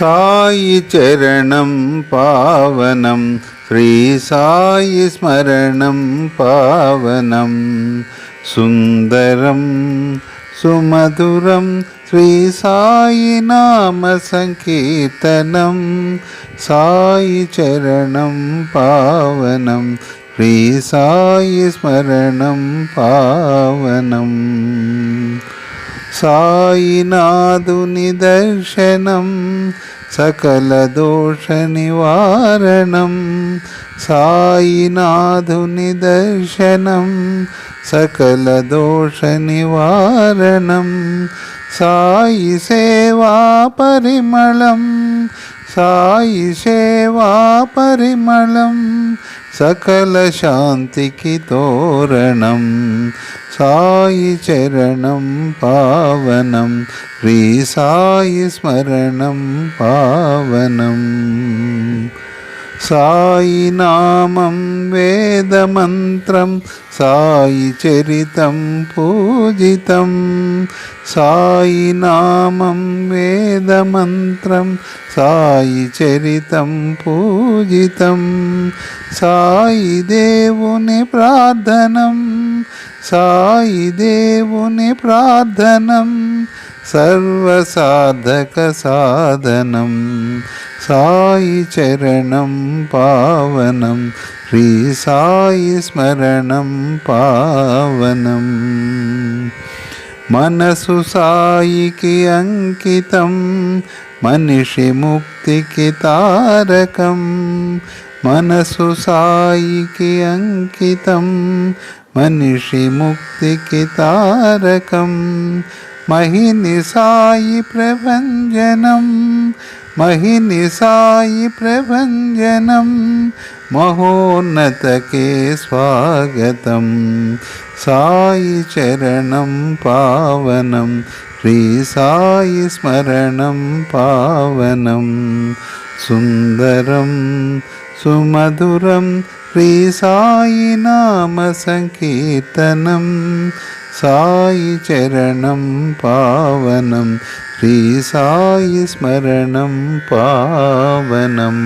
சாயி சரணம் பாவனம் ஸ்ரீ சாயி ஸ்மரணம் பாவனம் சுந்தரம் सुमधुरं श्रीसायि नामसङ्कीर्तनं सायि चरणं पावनं श्रीसायि स्मरणं पावनम् सायिनादुनिदर्शनं सकलदोषनिवारणं सायिनाधुनिदर्शनं सकलदोषनिवारणं सायि सेवापरिमलम् సాయి సేవా పరిమళం సాయి సేవా పరిమళం సకల శాంతికి తోరణం సాయి చరణం పావనం శ్రీ సాయి స్మరణం పావనం సాయి నామం వేదమంత్రం సాయి చరితం పూజితం. సాయి నామం వేదమంత్రం సాయి చరితం పూజితం. सर्वसाधकसाधनं దేవుని ప్రార్థనం సాయి దేవుని ప్రార్థనం సర్వసాధక సాధనం. సాయి చరణం పావనం. శ్రీ సాయి స్మరణం పావనం. మనసు సాయికి అంకితం. మనిషి ముక్తికి తారకం. మనసు సాయికి అంకితం. మనిషి ముక్తికి తారకం. మహిని సాయి ప్రభంజనం మహిని సాయి ప్రభంజనం మహోన్నతకే స్వాగతం. సాయి చరణం పావనం శ్రీ సాయి స్మరణం పావనం. సుందరం సుమధురం శ్రీ సాయి నామ సంకీర్తనం. సాయి చరణం పావనం శ్రీ సాయి స్మరణం పావనం